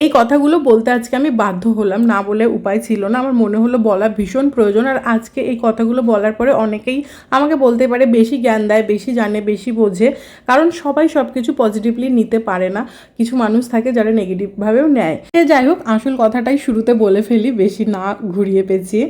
এই কথাগুলো বলতে আজকে আমি বাধ্য হলাম। না বলে উপায় ছিল না। আমার মনে হলো বলা ভীষণ প্রয়োজন। আর আজকে এই কথাগুলো বলার পরে অনেকেই আমাকে বলতে পারে বেশি জ্ঞান দেয়, বেশি জানে, বেশি বোঝে। কারণ সবাই সব কিছু পজিটিভলি নিতে পারে না। কিছু মানুষ থাকে যারা নেগেটিভভাবেও নেয়। সে যাই হোক, আসল কথাটাই শুরুতে বলে ফেলি, বেশি না ঘুরিয়ে পেঁচিয়ে।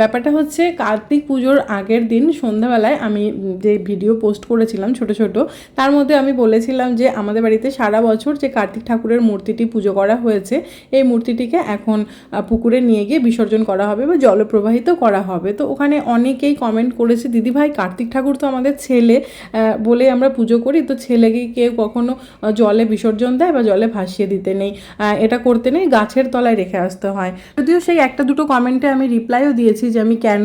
ব্যাপারটা হচ্ছে কার্তিক পুজোর আগের দিন সন্ধ্যাবেলায় আমি যে ভিডিও পোস্ট করেছিলাম ছোট ছোট, তার মধ্যে আমি বলেছিলাম যে আমাদের বাড়িতে সারা বছর যে কার্তিক ঠাকুরের মূর্তিটি পুজো করা হয়েছে, এই মূর্তিটিকে এখন পুকুরে নিয়ে গিয়ে বিসর্জন করা হবে বা জলপ্রবাহিত করা হবে। তো ওখানে অনেকেই কমেন্ট করেছে দিদিভাই কার্তিক ঠাকুর তো আমাদের ছেলে বলে আমরা পুজো করি, তো ছেলেকে কেউ কখনো জলে বিসর্জন দেয় বা জলে ভাসিয়ে দিতে নেই? এটা করতে নেই, গাছের তলায় রেখে আসতে হয়। যদিও সেই একটা দুটো কমেন্টে আমি রিপ্লাইও দিয়েছি যে, আমি কেন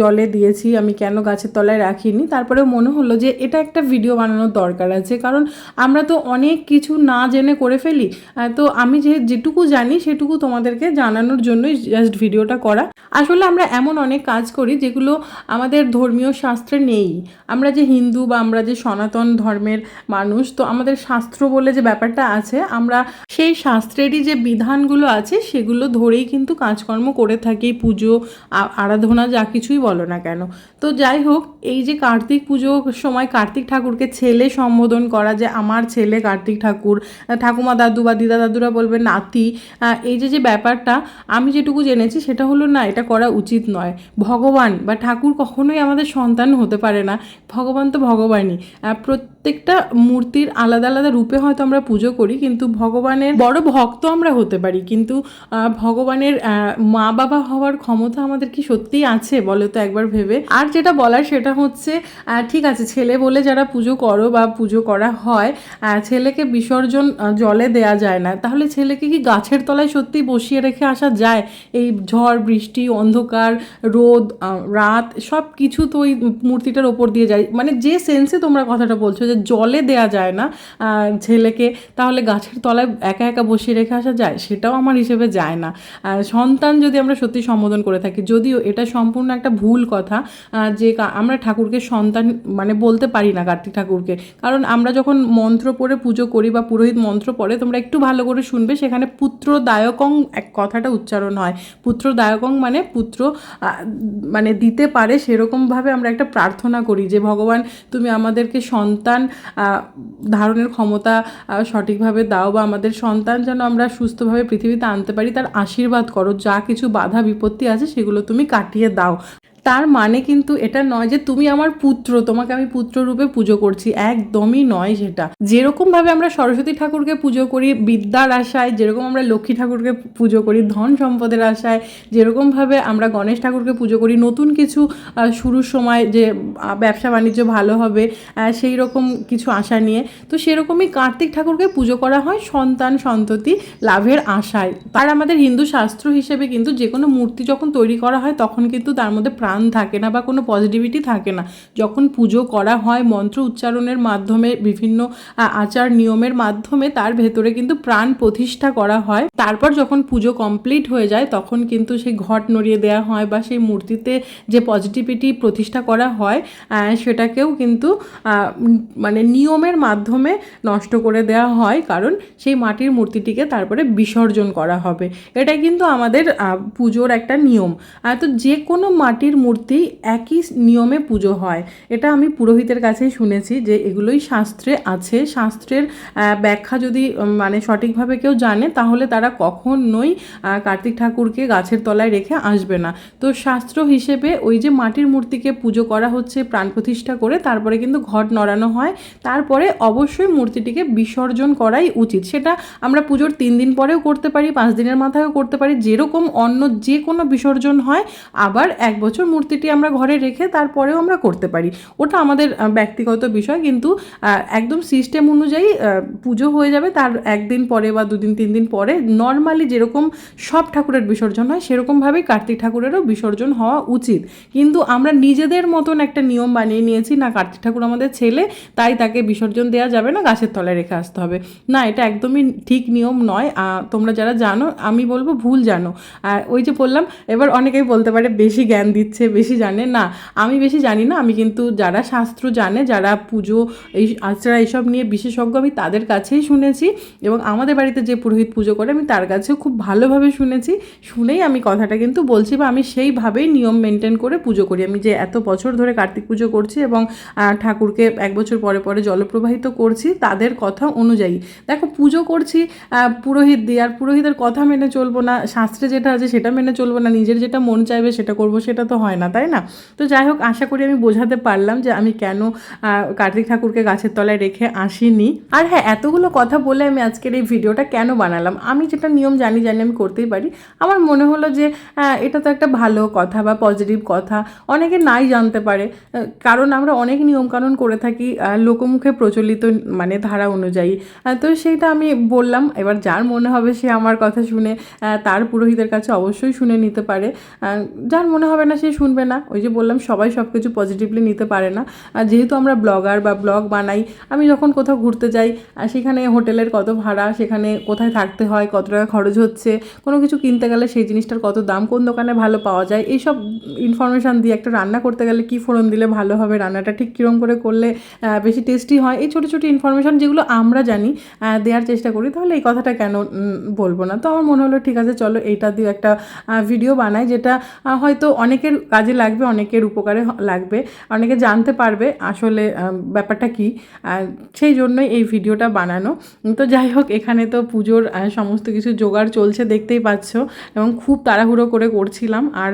জলে দিয়েছি, আমি কেন গাছের তলায় রাখিনি? তারপরে মনে হলো যে, এটা একটা ভিডিও বানানোর দরকার আছে। কারণ আমরা তো অনেক কিছু না জেনে করে ফেলি তো আমি যে যেটুকু জানি সেটুকু তোমাদেরকে জানানোর জন্যই জাস্ট ভিডিওটা করা। আসলে আমরা এমন অনেক কাজ করি যেগুলো আমাদের ধর্মীয় শাস্ত্রে নেই। আমরা যে হিন্দু বা আমরা যে সনাতন ধর্মের মানুষ, তো আমাদের শাস্ত্র বলে যে ব্যাপারটা আছে, আমরা সেই শাস্ত্রেরই যে বিধানগুলো আছে সেগুলো ধরেই কিন্তু কাজকর্ম করে থাকি, পুজো আরাধনা যা কিছুই বলো না কেন। তো যাই হোক, এই যে কার্তিক পুজোর সময় কার্তিক ঠাকুরকে ছেলে সম্বোধন করা যে আমার ছেলে কার্তিক ঠাকুর, ঠাকুমা দাদু বা দিদা দাদুরা বলবে নাতি। এই যে যে ব্যাপারটা আমি যেটুকু জেনেছি সেটা হলো, না, এটা করা উচিত নয়। ভগবান বা ঠাকুর কখনোই আমাদের সন্তান হতে পারে না। ভগবান তো ভগবানই। প্রত্যেকটা মূর্তির আলাদা আলাদা রূপে হয়তো আমরা পুজো করি, কিন্তু ভগবানের বড় ভক্ত আমরা হতে পারি। কিন্তু ভগবানের মা বাবা হওয়ার ক্ষমতা আমাদের কি সত্যিই আছে বলো তো একবার ভেবে? আর যেটা বলার সেটা হচ্ছে ঠিক আছে, ছেলে বলে যারা পুজো করো বা পুজো করা হয় ছেলেকে বিসর্জন জলে দেয়া যায় না। তাহলে ছেলেকে কি গাছের তলায় সত্যি বসিয়ে রেখে আসা যায়? এই ঝড়, বৃষ্টি, অন্ধকার, রোদ রাত সব কিছু তো ওই মূর্তিটার ওপর দিয়ে যায়। মানে যে সেন্সে তোমরা কথাটা বলছো যে জলে দেয়া যায় না ছেলেকে, তাহলে গাছের তলায় একা একা বসিয়ে রেখে আসা যায়? সেটাও আমার হিসেবে যায় না। সন্তান যদি আমরা সত্যি সম্বোধন করে থাকি, যদিও এটা সম্পূর্ণ একটা ভুল কথা যে আমরা ঠাকুরকে সন্তান মানে বলতে পারি না কার্তিক ঠাকুরকে। কারণ আমরা যখন মন্ত্র পড়ে পুজো করি বা পুরোহিত মন্ত্র পড়ে, তোমরা একটু ভালো করে শুনবে সেখানে পুত্রদায়কং এক কথাটা উচ্চারণ হয়। পুত্রদায়কং মানে পুত্র মানে দিতে পারে, সেরকমভাবে আমরা একটা প্রার্থনা করি যে, ভগবান, তুমি আমাদেরকে সন্তান ধারণের ক্ষমতা সঠিকভাবে দাও বা আমাদের সন্তান যেন আমরা সুস্থভাবে পৃথিবীতে আনতে পারি, তার আশীর্বাদ করো। যা কিছু বাধা বিপত্তি আছে, সেগুলো তুমি কাটিয়ে দাও। তার মানে কিন্তু এটা নয় যে তুমি আমার পুত্র, তোমাকে আমি পুত্র রূপে পুজো করছি, একদমই নয় সেটা। যেরকম ভাবে আমরা সরস্বতী ঠাকুরকে পুজো করি, বিদ্যার আশায়, যেরকম আমরা লক্ষ্মী ঠাকুরকে পুজো করি, ধন সম্পদের আশায়, যেরকম ভাবে আমরা গণেশ ঠাকুরকে পুজো করি, নতুন কিছু শুরুর সময় যে ব্যবসা বাণিজ্য ভালো হবে সেই রকম কিছু আশা নিয়ে, তো সেরকমই কার্তিক ঠাকুরকে পুজো করা হয় সন্তান সন্ততি লাভের আশায়। আর আমাদের হিন্দু শাস্ত্র হিসেবে কিন্তু যে কোনো মূর্তি যখন তৈরি করা হয়, তখন কিন্তু তার মধ্যে প্রাণ থাকে না বা কোনো পজিটিভিটি থাকে না। যখন পুজো করা হয়, মন্ত্র উচ্চারণের মাধ্যমে, বিভিন্ন আচার নিয়মের মাধ্যমে, তার ভেতরে কিন্তু প্রাণ প্রতিষ্ঠা করা হয়। তারপর যখন পুজো কমপ্লিট হয়ে যায়, তখন কিন্তু সেই ঘট নড়িয়ে দেওয়া হয় বা সেই মূর্তিতে যে পজিটিভিটি প্রতিষ্ঠা করা হয় সেটাকেও কিন্তু মানে নিয়মের মাধ্যমে নষ্ট করে দেওয়া হয়। কারণ সেই মাটির মূর্তিটিকে তারপরে বিসর্জন করা হবে। এটাই কিন্তু আমাদের পুজোর একটা নিয়ম। তো যে কোনো মাটির মূর্তি একই নিয়মে পুজো হয়। এটা আমি পুরোহিতের কাছেই শুনেছি যে এগুলোই শাস্ত্রে আছে। শাস্ত্রের ব্যাখ্যা যদি মানে সঠিকভাবে কেউ জানে, তাহলে তারা কখনোই কার্তিক ঠাকুরকে গাছের তলায় রেখে আসবে না। তো শাস্ত্র হিসেবে ওই যে মাটির মূর্তিকে পুজো করা হচ্ছে, প্রাণ প্রতিষ্ঠা করে, তারপরে কিন্তু ঘট নড়ানো হয়, তারপরে অবশ্যই মূর্তিটিকে বিসর্জন করাই উচিত। সেটা আমরা পুজোর তিন দিন পরেও করতে পারি, পাঁচ দিনের মাথায়ও করতে পারি। যেরকম অন্য যে কোনো বিসর্জন হয়, আবার এক বছর মূর্তিটি আমরা ঘরে রেখে তারপরেও আমরা করতে পারি। ওটা আমাদের ব্যক্তিগত বিষয় কিন্তু একদম সিস্টেম অনুযায়ী পুজো হয়ে যাবে তার একদিন পরে বা দুদিন, তিন দিন পরে। নর্মালি যেরকম সব ঠাকুরের বিসর্জন হয় সেরকমভাবেই কার্তিক ঠাকুরেরও বিসর্জন হওয়া উচিত। কিন্তু আমরা নিজেদের মতন একটা নিয়ম বানিয়ে নিয়েছি, না কার্তিক ঠাকুর আমাদের ছেলে, তাই তাকে বিসর্জন দেওয়া যাবে না, গাছের তলায় রেখে আসতে হবে। না, এটা একদমই ঠিক নিয়ম নয়। তোমরা যারা জানো, আমি বলব ভুল জানো। আর ওই যে বললাম, এবার অনেকেই বলতে পারে বেশি জ্ঞান দিচ্ছে। চেয়ে বেশি জানে। না, আমি বেশি জানি না, আমি কিন্তু যারা শাস্ত্র জানে, যারা পুজো, এই আচারা এইসব নিয়ে বিশেষজ্ঞ, আমি তাদের কাছেই শুনেছি এবং আমাদের বাড়িতে যে পুরোহিত পুজো করে, আমি তার কাছেও খুব ভালোভাবে শুনেছি। শুনেই আমি কথাটা কিন্তু বলছি বা আমি সেইভাবেই নিয়ম মেনটেন করে পুজো করি। আমি যে এত বছর ধরে কার্তিক পুজো করছি এবং ঠাকুরকে এক বছর পরে পরে জলপ্রবাহিত করছি, তাদের কথা অনুযায়ী। দেখো, পুজো করছি পুরোহিত দিয়ে, আর পুরোহিতের কথা মেনে চলবো না, শাস্ত্রে যেটা আছে সেটা মেনে চলবো না, নিজের যেটা মন চাইবে সেটা করব, সেটা তো হয় না, তাই না? তো যাই হোক, আশা করি আমি বোঝাতে পারলাম যে আমি কেন কার্তিক ঠাকুরকে গাছের তলায় রেখে আসিনি। আর হ্যাঁ এতগুলো কথা বলে আমি আজকের এই ভিডিওটা কেন বানালাম? আমি যেটা নিয়ম জানি জানি আমি করতেই পারি। আমার মনে হলো যে এটা তো একটা ভালো কথা বা পজিটিভ কথা। অনেকে নাই জানতে পারে। কারণ আমরা অনেক নিয়মকানুন করে থাকি লোকমুখে প্রচলিত মানে ধারা অনুযায়ী। তো সেইটা আমি বললাম, এবার যার মনে হবে সে আমার কথা শুনে তার পুরোহিতের কাছে অবশ্যই শুনে নিতে পারে। যার মনে হবে না সে শুনবে না। ওই যে বললাম, সবাই সব কিছু পজিটিভলি নিতে পারে না। আর যেহেতু আমরা ব্লগার বা ব্লগ বানাই, আমি যখন কোথাও ঘুরতে যাই সেখানে হোটেলের কত ভাড়া, সেখানে কোথায় থাকতে হয়, কত টাকা খরচ হচ্ছে, কোনো কিছু কিনতে গেলে সেই জিনিসটার কত দাম, কোন দোকানে ভালো পাওয়া যায়, এইসব ইনফরমেশান দিয়ে একটা রান্না করতে গেলে কী ফোড়ন দিলে ভালো হবে, রান্নাটা ঠিক কীরকম করে করলে বেশি টেস্টি হয়, এই ছোটো ছোটো ইনফরমেশান যেগুলো আমরা জানি দেওয়ার চেষ্টা করি, তাহলে এই কথাটা কেন বলব না। তো আমার মনে হলো, ঠিক আছে, চলো এইটা দিয়ে একটা ভিডিও বানাই, যেটা হয়তো অনেকের কাজে লাগবে, অনেকের উপকারে লাগবে, অনেকে জানতে পারবে আসলে ব্যাপারটা কি। সেই জন্যই এই ভিডিওটা বানানো। তো যাই হোক, এখানে তো পুজোর সমস্ত কিছু জোগাড় চলছে, দেখতেই পাচ্ছ। এবং খুব তাড়াহুড়ো করে করছিলাম। আর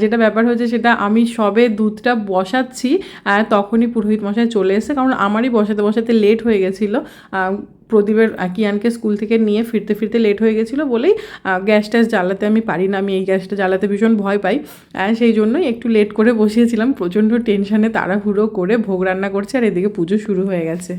যেটা ব্যাপার হচ্ছে সেটা আমি সবে দুধটা বসাচ্ছি তখনই পুরোহিত মশাই চলে এসেছে। কারণ আমারই বসাতে বসাতে লেট হয়ে গেছিল। প্রদীপের কিয়ানকে স্কুল থেকে নিয়ে ফিরতে ফিরতে লেট হয়ে গেছিল বলেই গ্যাস ট্যাস জ্বালাতে আমি পারি না। আমি এই গ্যাসটা জ্বালাতে ভীষণ ভয় পাই। সেই জন্যই একটু লেট করে বসিয়েছিলাম। প্রচণ্ড টেনশানে, তাড়াহুড়ো করে ভোগ রান্না করছে আর এদিকে পুজো শুরু হয়ে গেছে।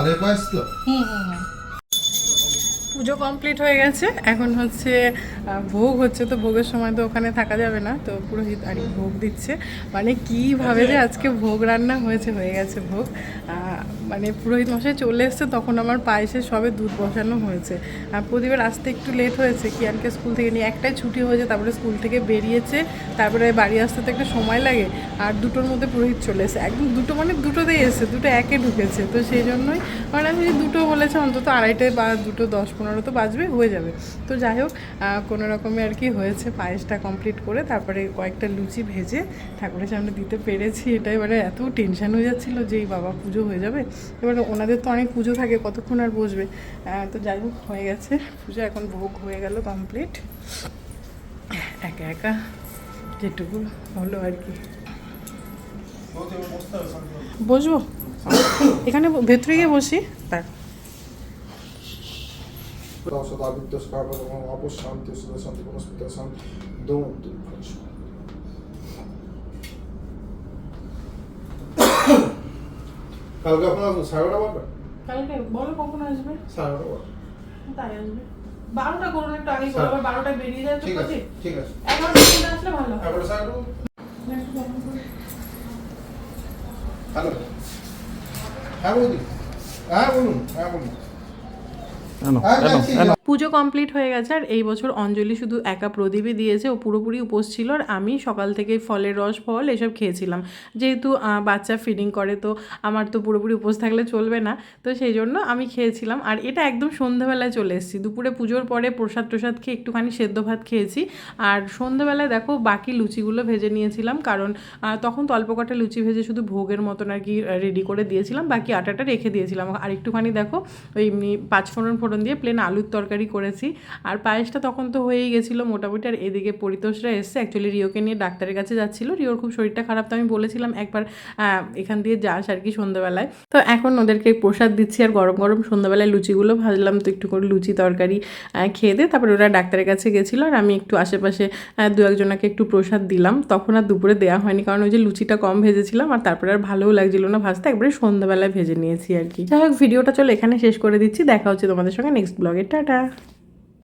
এটা চালের পায়েস তো পুজো কমপ্লিট হয়ে গেছে। এখন হচ্ছে ভোগ হচ্ছে, তো ভোগের সময় তো ওখানে থাকা যাবে না, তো পুরোহিত আর ভোগ দিচ্ছে। মানে কীভাবে যে আজকে ভোগ রান্না হয়েছে, হয়ে গেছে ভোগ। মানে পুরোহিত মশাই চলে এসছে, তখন আমার পায়েসে সবে দুধ বসানো হয়েছে। আর প্রদীপের আসতে একটু লেট হয়েছে, কিয়ানকে স্কুল থেকে নিয়ে, একটাই ছুটি হয়েছে, তারপরে স্কুল থেকে বেরিয়েছে, তারপরে বাড়ি আসতে তো একটা সময় লাগে, আর দুটোর মধ্যে পুরোহিত চলে এসে একদম দুটো মানে দুটোতেই এসে দুটো একে ঢুকেছে, তো সেই জন্যই মানে আমি দুটো বলেছে, অন্তত আড়াইটায় বা দুটো দশ পনেরো তো বাজবে, হয়ে যাবে। তো যাই হোক কোনো রকমে আর কি হয়েছে পায়েসটা কমপ্লিট করে, তারপরে কয়েকটা লুচি ভেজে ঠাকুরের সামনে দিতে পেরেছি। এটা এবারে এত টেনশন হয়ে যাচ্ছিল যে এই বাবা পুজো হয়ে যাবে। এবারে ওনাদের তো অনেক পুজো থাকে, কতক্ষণ আর বসবে? তো যাই হোক, হয়ে গেছে। পুজো এখন ভোগ হয়ে গেল কমপ্লিট একা একা যেটুকু হলো আর কি। বসবো? এখানে ভেতরে গিয়ে বসি? তার। বারোটা কালকে বলো বারোটা বেরিয়ে যায় ঠিক আছে ঠিক আছে হ্যাঁ বৌদি হ্যাঁ বলুন হ্যাঁ বলুন হ্যাঁ যাচ্ছি পুজো কমপ্লিট হয়ে গেছে আর এই বছর অঞ্জলি শুধু একা প্রদীপই দিয়েছে, ও পুরোপুরি উপোস ছিল আর আমি সকাল থেকে ফলের রস, ফল এসব খেয়েছিলাম। যেহেতু বাচ্চা ফিডিং করে তো আমার তো পুরোপুরি উপোস থাকলে চলবে না, তো সেই জন্য আমি খেয়েছিলাম। আর এটা একদম সন্ধ্যাবেলায় চলে এসেছি। দুপুরে পুজোর পরে প্রসাদ প্রসাদ খেয়ে একটুখানি সেদ্ধ ভাত খেয়েছি। আর সন্ধ্যাবেলায় দেখো বাকি লুচিগুলো ভেজে নিয়েছিলাম কারণ তখন তো অল্প কটা লুচি ভেজে শুধু ভোগের মতন আর কি রেডি করে দিয়েছিলাম। বাকি আটাটা রেখে দিয়েছিলাম। আর একটুখানি দেখো ওই পাঁচ ফোড়ন ফোড়ন দিয়ে প্লেন আলুর তরকারি তরকারি করেছি। আর পায়েসটা তখন তো হয়েই গেছিল মোটামুটি। আর এদিকে পরিতোষরা এসছে। অ্যাকচুয়ালি রিওকে নিয়ে ডাক্তারের কাছে যাচ্ছিল। রিওর খুব শরীরটা খারাপ তো আমি বলেছিলাম একবার এখান দিয়ে যাস আর কি সন্ধ্যাবেলায়। তো এখন ওদেরকে প্রসাদ দিচ্ছি আর গরম গরম সন্ধ্যাবেলায় লুচিগুলো ভাজলাম। তো একটু করে লুচি তরকারি খেয়ে দিয়ে তারপরে ওরা ডাক্তারের কাছে গেছিল। আর আমি একটু আশেপাশে দু একজনকে একটু প্রসাদ দিলাম। তখন আর দুপুরে দেওয়া হয়নি। কারণ ওই যে লুচিটা কম ভেজেছিলাম আর তারপরে আর ভালোও লাগছিল না ভাজতে। একবারে সন্ধ্যাবেলায় ভেজে নিয়েছি আর কি। যাই হোক, ভিডিওটা চলো এখানে শেষ করে দিচ্ছি। দেখা হচ্ছে তোমাদের সঙ্গে নেক্সট ব্লগে টাটা! Bye.